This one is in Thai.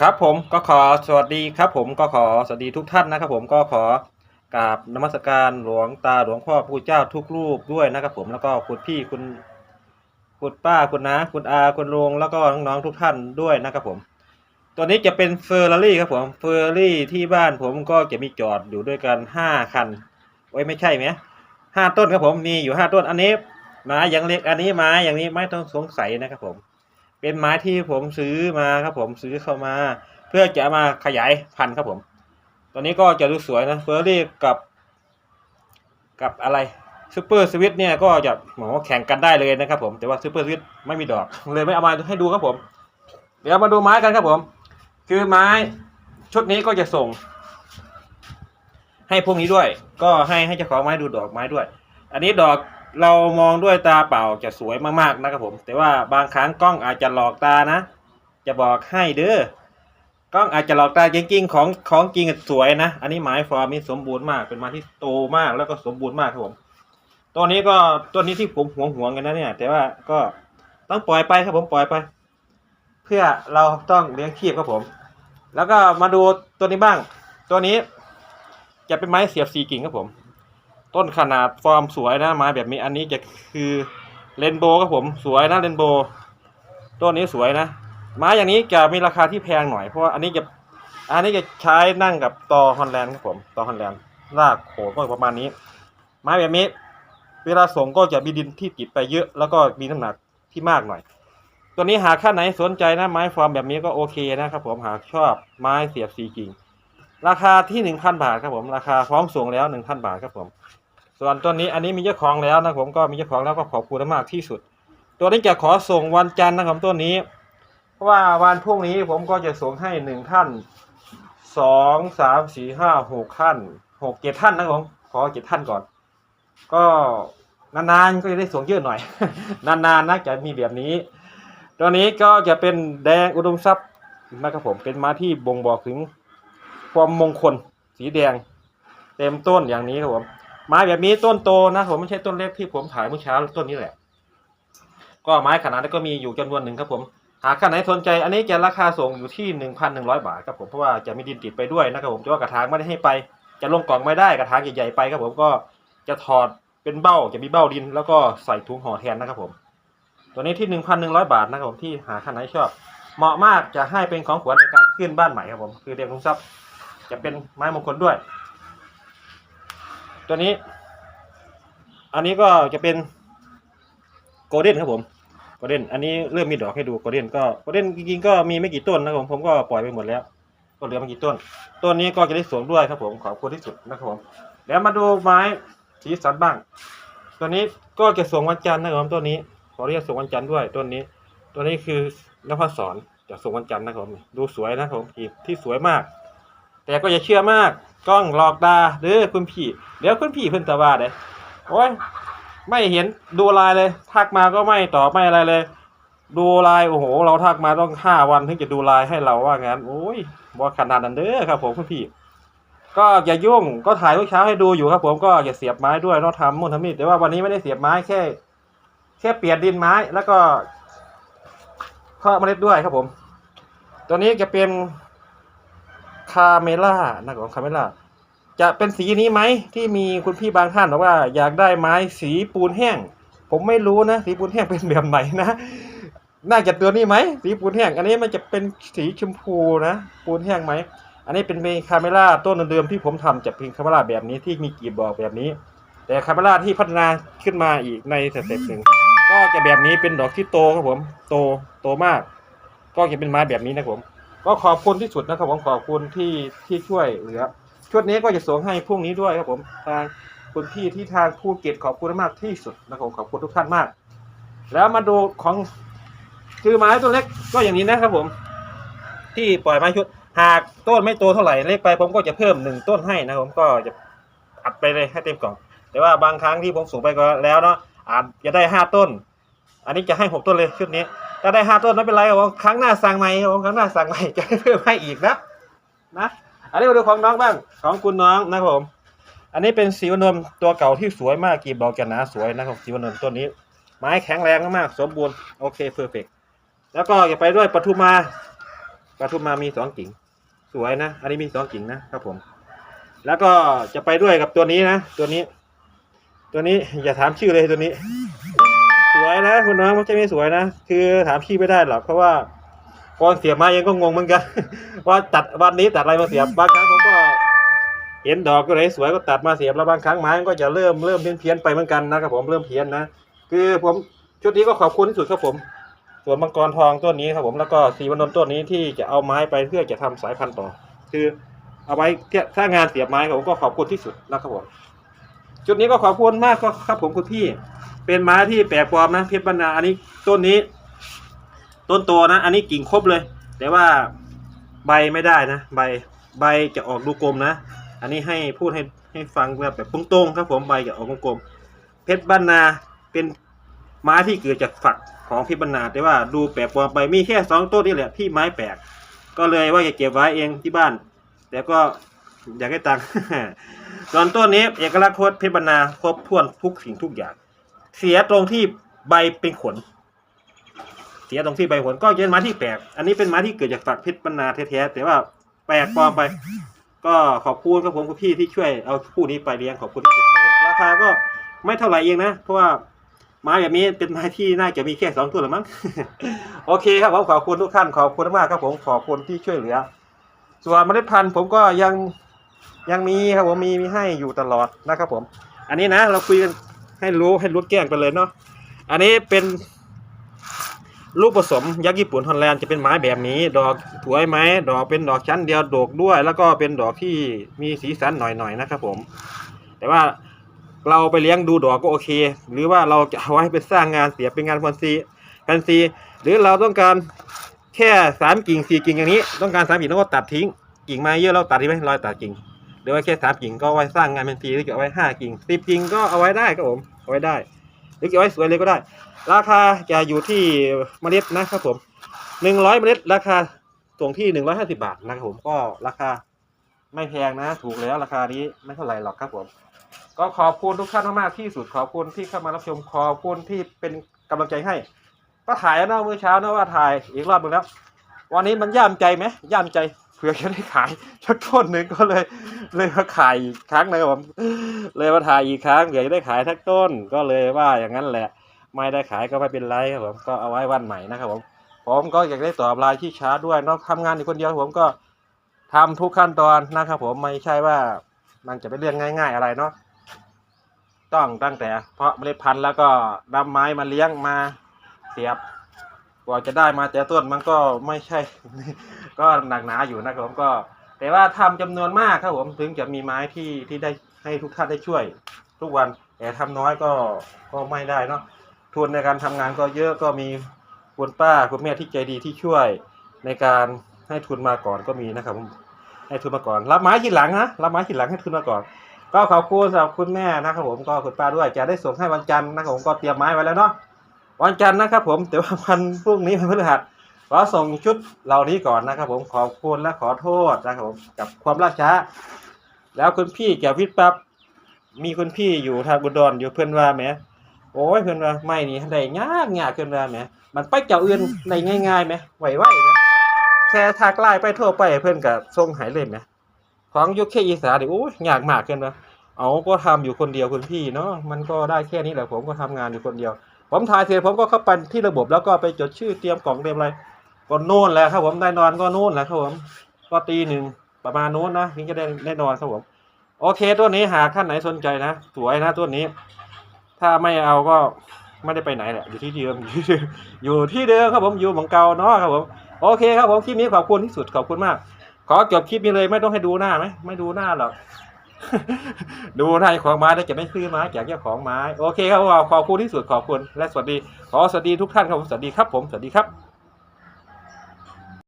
ครับผมก็ขอสวัสดีครับผมก็ขอสวัสดีทุกท่านนะครับ ผมก็ขอกราบนมัสการหลวงตาหลวงพ่อผู้เจ้าทุกรูปด้วยนะครับ ผมแล้วก็คุณพี่คุณคุณป้าคุณน้าคุณอาคุณลุงแล้วก็น้องๆทุกท่านด้วยนะครับผม ตัวนี้จะเป็นเฟอร์รารี่ครับผมเฟอร์รารี่ที่บ้านผมก็จะมีจอดอยู่ด้วยกันห้าคันไว้ยไม่ใช่ไหมห้าต้นครับผมมีอยู่ห้าต้นอันนี้ไม้อย่างเล็กอันนี้ไม้อย่างนี้ไม่ต้องสงสัยนะครับผม เป็นไม้ที่ผมซื้อมาครับผมซื้อเข้ามา เพื่อจะมาขยายพันธุ์ครับผมตัวนี้ก็จะดูสวยนะเฟอร์รี่กับกับอะไรซูเปอร์สวิตเนี่ยก็จะหมอแข่งกันได้เลยนะครับผมแต่ว่าซูเปอร์สวิตไม่มีดอกเลยไม่เอามาให้ดูครับผม เดี๋ยวมาดูไม้กันครับผม คือไม้ชุดนี้ก็จะส่ง ให้พวกนี้ด้วย ก็ให้ให้เจ้าของไม้ดูดอกไม้ด้วย อันนี้ดอก เรามองด้วยตาเปล่าจะสวยมากๆนะครับผม แต่ว่าบางครั้งกล้องอาจจะหลอกตานะ จะบอกให้เด้อกล้องอาจจะหลอกตาจริงๆ ของของจริงสวยนะ อันนี้ไม้ฟอร์มนี่สมบูรณ์มากเป็นไม้ที่โตมากแล้วก็สมบูรณ์มากครับผมตัวนี้ก็ตัวนี้ที่ผมหวงหวงกันนะเนี่ย แต่ว่าก็ต้องปล่อยไปครับผมปล่อยไป เพื่อเราต้องเลี้ยงชีพครับผม แล้วก็มาดูตัวนี้บ้าง ตัวนี้จะเป็นไม้เสียบสีกิ่งครับผม ต้นขนาดฟอร์มสวยนะไม้แบบนี้อันนี้จะคือเรนโบว์ครับผมสวยนะเรนโบว์ต้นนี้สวยนะ ไม้อย่างนี้จะมีราคาที่แพงหน่อยเพราะว่าอันนี้จะอันนี้จะใช้นั่งกับตอฮอนแลนด์ครับผมตอฮอนแลนด์รากโขนก็ประมาณนี้ ไม้แบบนี้ เวลาส่งก็จะมีดินที่ติดไปเยอะ แล้วก็มีน้ำหนักที่มากหน่อย ตัวนี้หากท่าไหนสนใจนะไม้ฟอร์มแบบนี้ก็โอเคนะครับผมหากชอบไม้เสียบสีกิ่งราคาที่หนึ่งพันบาทครับผมราคาพร้อมส่งแล้วหนึ่งพันบาทครับผม ส่วนตัวนี้อันนี้มีเจ้าของแล้วนะผมก็มีเจ้าของแล้วก็ขอบคุณมากที่สุด ตัวนี้จะขอส่งวันจันทร์นะครับตัวนี้ เพราะว่าวันพรุ่งนี้ผมก็จะส่งให้หนึ่งท่านสองสามสี่ห้าหกท่านหกเจ็ดท่านนะครับผมขอเจ็ดท่านก่อน ก็นานๆก็จะได้ส่งเยอะหน่อย นานๆนะจะมีแบบนี้ ตัวนี้ก็จะเป็นแดงอุดมทรัพย์นะครับผมเป็นม้าที่บ่งบอกถึงความมงคลสีแดง เต็มต้นอย่างนี้ครับผม ไม้แบบนี้ต้นโตนะผมไม่ใช่ต้นเล็กที่ผมถ่ายเมื่อเช้าต้นนี้แหละ ก็ไม้ขนาดนี้ก็มีอยู่จำนวนหนึ่งครับผมหากท่านไหนสนใจ อันนี้จะราคาส่งอยู่ที่หนึ่งพันหนึ่งร้อยบาทครับผมเพราะว่าจะมีดินติดไปด้วยนะครับผมแต่ว่ากระถางไม่ได้ให้ไป จะลงกล่องไม่ได้กระถางใหญ่ๆไปครับผมก็จะถอดเป็นเบ้าจะมีเบ้าดิน แล้วก็ใส่ถุงห่อแทนนะครับผม ตัวนี้ที่หนึ่งพันหนึ่งร้อยบาทนะครับผมที่หาท่านไหนชอบ เหมาะมากจะให้เป็นของขวัญในการขึ้นบ้านใหม่ครับผมคือเรียงทุงทรัพย์จะเป็นไม้มงคลด้วย ตัวนี้ อันนี้ก็จะเป็นโกลเด้นครับผมโกลเด้นอันนี้เริ่มมีดอกให้ดูโกลเด้นก็โกลเด้นจริงๆก็มีไม่กี่ต้นนะครับผมผมก็ปล่อยไปหมดแล้ว ก็เหลือไม่กี่ต้น ต้นนี้ก็จะได้สวมด้วยครับผมขอบคุณที่สุดนะครับผมแล้วมาดูไม้สีสันบ้าง ตัวนี้ก็จะส่งวันจันทร์นะครับผมตัวนี้ขอเรียกส่งวันจันทร์ด้วยต้นนี้ ตัวนี้คือนภสอนจะส่งวันจันทร์นะครับผมดูสวยนะครับผมอีกที่สวยมาก แต่ก็อย่าเชื่อมากกล้องหลอกตาเด้อคุณพี่เดี๋ยวคุณพี่เพิ่นตะว่าเด้โอ้ยไม่เห็นดูไลายเลยทักมาก็ไม่ตอบไม่อะไรเลย ดูไลายโอ้โห เราทักมาต้องห้าวันถึงจะดูไลายให้เราว่างั้นโอ้ยบอขนาดนั้นเด้อครับ ผมคุณพี่ ก็อย่ายุ่งก็ถ่ายเมื่อเช้าให้ดูอยู่ครับ ผมก็อย่าเสียบไม้ด้วยเนาะทำมุ่นทำนี่แต่ว่าวันนี้ไม่ได้เสียบไม้แค่แค่เปลี่ยนดินไม้แล้วก็เพาะเมล็ดด้วยครับผม ตัวนี้จะเป็น คาเมล่านะครับผมคาเมล่าจะเป็นสีนี้ไหมที่มีคุณพี่บางท่านบอกว่า อยากได้ไม้สีปูนแห้ง ผมไม่รู้นะ สีปูนแห้งเป็นแบบไหนนะ น่าจะตัวนี้ไหมสีปูนแห้ง อันนี้มันจะเป็นสีชมพูนะ ปูนแห้งไหมอันนี้เป็นคาเมล่าต้นเดิมๆที่ผมทำจะเป็นคาเมล่าแบบนี้ที่มีกีบดอกแบบนี้ แต่คาเมล่าที่พัฒนาขึ้นมาอีกในสเต็ปหนึ่งก็จะแบบนี้เป็นดอกที่โตครับผม โตโตมาก ก็จะเป็นไม้แบบนี้นะครับผม ก็ขอบคุณที่สุดนะครับ ผมขอบคุณที่ที่ช่วยเหลือชุดนี้ก็จะส่งให้พรุ่งนี้ด้วยครับผมทางคุณพี่ที่ทางภูเก็ตขอบคุณมากที่สุดนะครับขอบคุณทุกท่านมาก แล้วมาดูของคือไม้ตัวเล็กก็อย่างนี้นะครับผม ที่ปล่อยไม้ชุด หากต้นไม่โตเท่าไหร่เล็กไป ผมก็จะเพิ่มหนึ่งต้นให้นะครับผมก็จะอัดไปเลยให้เต็มกล่อง แต่ว่าบางครั้งที่ผมสูงไปก็แล้วเนาะอาจจะได้ห้าต้น อันนี้จะให้หกต้นเลยชุดนี้ ถ้าได้ห้าต้นไม่เป็นไรครับผมครั้งหน้าสั่งใหม่ครับผมครั้งหน้าสั่งใหม่จะเพิ่มให้อีกนะนะอันนี้มาดูของน้องบ้างของคุณน้องนะครับผม อันนี้เป็นสีวนมตัวเก่าที่สวยมากกรีบดอกจะหนาสวยนะครับสีวนมต้นนี้ ไม้แข็งแรงมากๆสมบูรณ์โอเคเพอร์เฟกแล้วก็อย่าไปด้วยปทุมาปทุมมามีสองกิ่ง สวยนะ อันนี้มีสองกิ่งนะครับผม แล้วก็จะไปด้วยกับตัวนี้นะ ตัวนี้ ตัวนี้อย่าถามชื่อเลยตัวนี้ สวยนะ คุณน้องไม่ใช่ไม่สวยนะ คือถามชื่ไม่ได้หรอกเพราะว่ากอนเสียบมายังก็งงเหมือนกัน ว่าตัดวันนี้ตัดอะไรมาเสียบบางครั้งผมก็เห็นดอกก็ไหนสวยก็ตัดมาเสียบแล้วบางครั้งไม้มันก็จะเริ่มเริ่มเพี้ยนเพี้ยนไปเหมือนกันนะครับผมเริ่มเพี้ยนนะคือผมชุดนี้ก็ขอบคุณที่สุดครับผมส่วนมังกรทองต้นนี้ครับผมแล้วก็สีวันนนต้นนี้ที่จะเอาไม้ไปเพื่อจะทำสายพันธุ์ต่อ คือเอาไว้ที่ยถ้างานเสียบไม้ผมก็ขอบคุณที่สุดนะครับผม จุดนี้ก็ขอบคุณมากครับผมคุณพี่ เป็นไม้ที่แปลกปลอมนะเพชรบรรณาอันนี้ต้นนี้ ต้นโตนะ อันนี้กิ่งครบเลย แต่ว่าใบไม่ได้นะ ใบใบจะออกดูกลมนะ อันนี้ให้พูดให้ให้ฟังแบบแบบตรงๆครับผมใบจะออกกลมเพชรบรรณาเป็นไม้ที่เกิดจากฝักของเพชรบรรณาแต่ว่าดูแปลกปลอมไปมีแค่สองต้นนี่แหละที่ไม้แปลกก็เลยว่าจะเก็บไว้เองที่บ้าน แต่ก็ อยากให้ตังค์ส่วนต้นนี้เอกลักษณ์โคตรเพชรบรรณาครบถ้วนทุกสิ่งทุกอย่าง เสียตรงที่ใบเป็นขน เสียตรงที่ใบขนก็เป็นไม้ที่แปลก อันนี้เป็นไม้ที่เกิดจากฝักเพชรบรรณาแท้ๆแต่ว่าแปลกปลอมไป ก็ขอบคุณครับผมคุณพี่ที่ช่วยเอาคู่นี้ไปเลี้ยงขอบคุณที่สุดนะครับราคาก็ไม่เท่าไหร่เองนะ เพราะว่าไม้แบบนี้เป็นไม้ที่น่าจะมีแค่สองตัวหรือมั้ง โอเคครับผมขอบคุณทุกท่านขอบคุณมากครับผมขอบคุณที่ช่วยเหลือ ส่วนเมล็ดพันธุ์ผมก็ยัง ยังมีครับผมมีมีให้อยู่ตลอดนะครับผม อันนี้นะเราคุยกันให้รู้ให้รู้แก้งไปเลยเนาะอันนี้เป็นลูกผสมยักษ์ญี่ปุ่นฮอลแลนด์จะเป็นไม้แบบนี้ ดอกสวยไหมดอกเป็นดอกชั้นเดียวโดกด้วย แล้วก็เป็นดอกที่มีสีสันหน่อยๆนะครับผม แต่ว่าเราไปเลี้ยงดูดอกก็โอเค หรือว่าเราจะเอาไว้เป็นสร้างงานเสียเป็นงานแฟนซีแฟนซี หรือเราต้องการแค่สามกิ่งสี่กิ่งอย่างนี้ ต้องการสามกิ่งแล้วก็ตัดทิ้งกิ่งม้เยอะเราตัดทิ้งไหมรอยตัดกิ่ง รือว่าแค่สามกิ่งก็ไว้สร้างงานแฟนซีหรือจะเอาไว้ห้ากิ่งสิบกิ่งก็เอาไว้ได้ครับผมเอาไว้ได้ หรือจะเอาไว้สวยเลยก็ได้ ราคาจะอยู่ที่เมล็ดนะครับผมหนึ่งร้อยเมล็ดราคาส่งที่หนึ่งร้อยห้าสิบาทนะครับผมก็ราคาไม่แพงนะ ถูกแล้วราคานี้ไม่เท่าไหร่หรอกครับผม ก็ขอบคุณทุกท่านมากๆที่สุดขอบคุณที่เข้ามารับชมขอบคุณที่เป็นกำลังใจให้ ก็ถ่ายนะเมื่อเช้านะว่าถ่ายอีกรอบหนึ่งแล้ววันนี้มันย่ามใจไหมย่ามใจ เผื่อจะได้ขายสักต้นหนึ่งก็เลยเลยมาขายอีกครั้งนะครับผมเลยมาถ่ายอีกครั้งเผื่อจะได้ขายสักต้นก็เลยว่าอย่างนั้นแหละ ไม่ได้ขายก็ไม่เป็นไรครับผมก็เอาไว้วันใหม่นะครับผมผมก็อยากได้ตอบลน์ที่ช้าด้วยเนอกทำงานอยู่คนเดียวผมก็ทำทุกขั้นตอนนะครับผมไม่ใช่ว่ามันจะเป็นเรื่องง่าย ๆ อะไรเนาะต้องตั้งแต่ เพราะเมล็ดพันธุ์แล้วก็นำไม้มาเลี้ยงมาเสียบกว่าจะได้มาแต่ต้นมันก็ไม่ใช่ ก็หนักหนาอยู่นะครับผมก็ แต่ว่าทำจำนวนมากครับผมถึงจะมีไม้ที่ที่ได้ให้ทุกท่านได้ช่วย ทุกวันแต่ทำน้อยก็ก็ไม่ได้เนาะทุนในการทำงานก็เยอะก็มีคุณป้าคุณแม่ที่ใจดีที่ช่วยในการให้ทุนมาก่อนก็มีนะครับผมให้ทุนมาก่อน รับไม้ทีหลังนะรับไม้ทีหลังให้ทุนมาก่อน ก็ขอบคุณสำหรับคุณแม่นะครับผมก็คุณป้าด้วยจะได้ส่งให้วันจันทร์นะครับผมก็เตรียมไม้ไว้แล้วเนาะวันจันทร์นะครับผมแต่ว่าวันพรุ่งนี้เป็นพฤหัส ขอส่งชุดเหล่านี้ก่อนนะครับ ผมขอบคุณและขอโทษนะครับผมกับความล่าช้า แล้วคุณพี่แก้วพิษปั๊บมีคุณพี่อยู่ทางอุดรอยู่เพื่อนว่าแหมโอ้ยเพื่อนว่าไม่นี่ได้ยากยากเพื่อนว่าแหมมันไปเจ้าอื่นได้ง่ายๆไหมไหวๆไหมแค่ทักไลน์ไปทั่วไปเพื่อนกับส่งหายเลยไหมของยุคแค่อีสานดิโอ้ยยากมากเพื่อนว่าเอาก็ทำอยู่คนเดียวคุณพี่เนาะมันก็ได้แค่นี้แหละผมก็ทำงานอยู่คนเดียว ผมถ่ายเสร็จผมก็เข้าไปที่ระบบแล้วก็ไปจดชื่อเตรียมกล่องเตรียมอะไร ก็โน่นแหละครับผมได้นอนก็โน่นแหละครับผมก็ตีหนึ่งประมาณโน้นนะถึงจะได้ได้นอนครับผมโอเคตัวนี้หากท่านไหนสนใจนะสวยนะตัวนี้ ถ้าไม่เอาก็ไม่ได้ไปไหนแหละอยู่ที่เดิมอยู่ที่เดิมครับผมอยู่เหมืองเก่าเนาะครับผมโอเคครับผมคลิปนี้ขอบคุณที่สุดขอบคุณมาก ขอจบคลิปนี้เลยไม่ต้องให้ดูหน้าไหมไม่ดูหน้าหรอกดูหน้าเจ้าของไม้แล้วจะไม่ซื้อไม้จากเจ้าของไม้โอเคครับผมขอบคุณที่สุดขอบคุณและสวัสดี ขอสวัสดีทุกท่านครับผมสวัสดีครับผมสวัสดีครับ